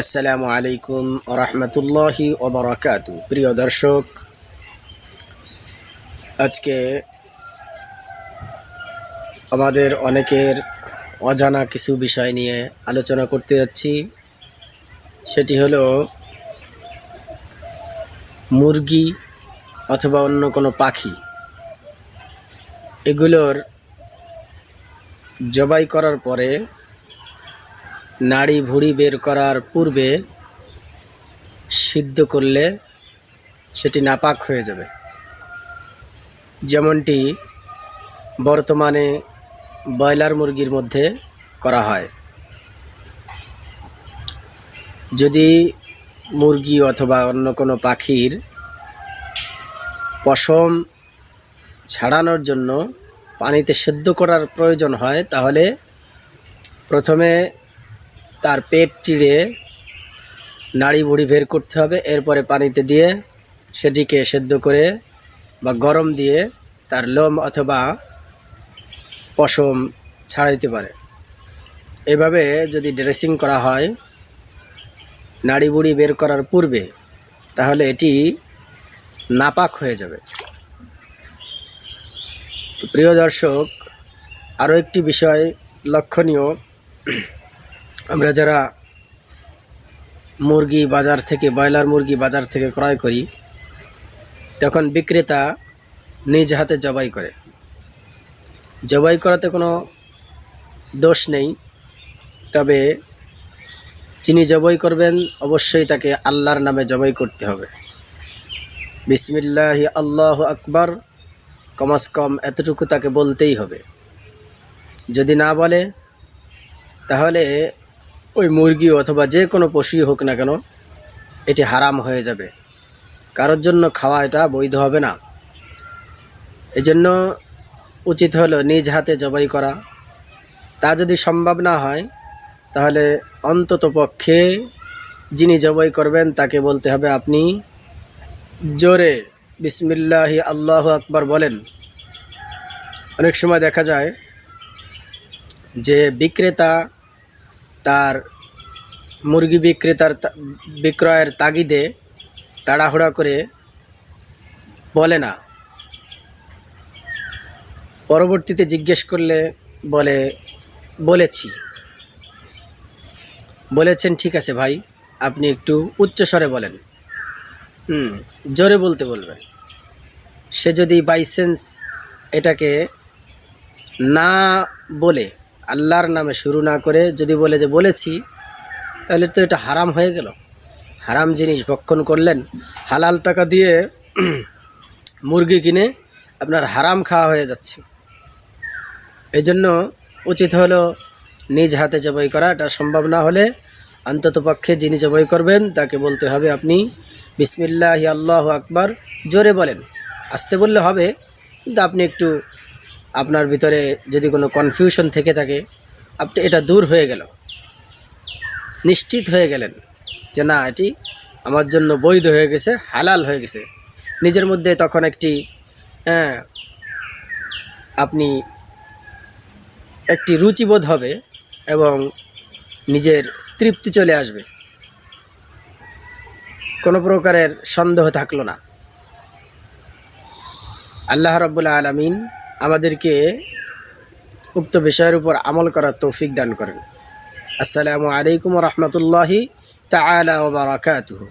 আসসালামু আলাইকুম রহমতুল্লাহি ওবরাকাতু। প্রিয় দর্শক, আজকে আমাদের অনেকের অজানা কিছু বিষয় নিয়ে আলোচনা করতে যাচ্ছি। সেটি হলো, মুরগি অথবা অন্য কোনো পাখি, এগুলোর জবাই করার পরে নাড়ি ভুড়ি বের করার পূর্বে সিদ্ধ করলে সেটি নাপাক হয়ে যাবে। যেমনটি বর্তমানে ব্রয়লার মুরগির মধ্যে করা হয়। যদি মুরগি অথবা অন্য কোনো পাখির পশম ছাড়ানোর জন্য পানিতে সেদ্ধ করার প্রয়োজন হয়, তাহলে প্রথমে তার পেট চিড়ে নাড়ি বুড়ি বের করতে হবে, এরপরে পানিতে দিয়ে সেটিকে সেদ্ধ করে বা গরম দিয়ে তার লোম অথবা পশম ছাড়াইতে পারে। এভাবে যদি ড্রেসিং করা হয় নাড়ি বুড়ি বের করার পূর্বে, তাহলে এটি নাপাক হয়ে যাবে। প্রিয় দর্শক, আরও একটি বিষয় লক্ষণীয়। আমরা যারা মুরগি বাজার থেকে, ব্রয়লার মুরগি বাজার থেকে ক্রয় করি, তখন বিক্রেতা নিজ হাতে জবাই করে। জবাই করাতে কোনো দোষ নেই, তবে যিনি জবাই করবেন অবশ্যই তাকে আল্লাহর নামে জবাই করতে হবে। বিসমিল্লাহি আল্লাহ আকবার, কমাস কম এতটুকু তাকে বলতেই হবে। যদি না বলে, তাহলে ওই মুরগি অথবা যে কোনো পশুই হোক না কেন, এটি হারাম হয়ে যাবে। কারোর জন্য খাওয়া এটা বৈধ হবে না। এজন্য উচিত হলো নিজ হাতে জবাই করা। তা যদি সম্ভব না হয়, তাহলে অন্তত পক্ষে যিনি জবাই করবেন, তাকে বলতে হবে, আপনি জোরে বিসমিল্লাহি আল্লাহ আকবার বলেন। অনেক সময় দেখা যায় যে বিক্রেতা তার মুরগি বিক্রেতার বিক্রয়ের তাগিদে তাড়াহুড়া করে বলে না। পরবর্তীতে জিজ্ঞেস করলে বলে, বলেছি। বলেছেন, ঠিক আছে ভাই, আপনি একটু উচ্চস্বরে বলেন। হুম, জোরে বলতে বলবেন। সে যদি বাইসেন্স এটাকে না বলে আল্লাহর নামে শুরু না করে যদি বলে যে বলেছি, তাহলে তো এটা হারাম হয়ে গেল। হারাম জিনিস ভক্ষণ করলেন, হালাল টাকা দিয়ে মুরগি কিনে আপনার হারাম খাওয়া হয়ে যাচ্ছে। এই জন্য উচিত হলো নিজ হাতে জবাই করা, এটা সম্ভব না হলে অন্তত পক্ষে যিনি জবাই করবেন, তাকে বলতে হবে আপনি, বিসমিল্লাহ আল্লাহ আকবার। জোরে বলেন। আসতে বললে হবে, কিন্তু আপনি একটু আপনার ভিতরে যদি কোনো কনফিউশন থেকে থাকে, আপনি এটা দূর হয়ে গেল। নিশ্চিত হয়ে গেলেন যে না, এটি আমার জন্য বৈধ হয়ে গেছে, হালাল হয়ে গেছে। নিজের মধ্যে তখন একটি হ্যাঁ আপনি একটি রুচিবোধ হবে এবং নিজের তৃপ্তি চলে আসবে। কোনো প্রকারের সন্দেহ থাকল না। আল্লাহ রব্বুল আলমিন আমাদেরকে উক্ত বিষয়ের উপর আমল করার তৌফিক দান করেন। আসসালামু আলাইকুম রহমতুল্লাহি তালা ওবরাকাতুহু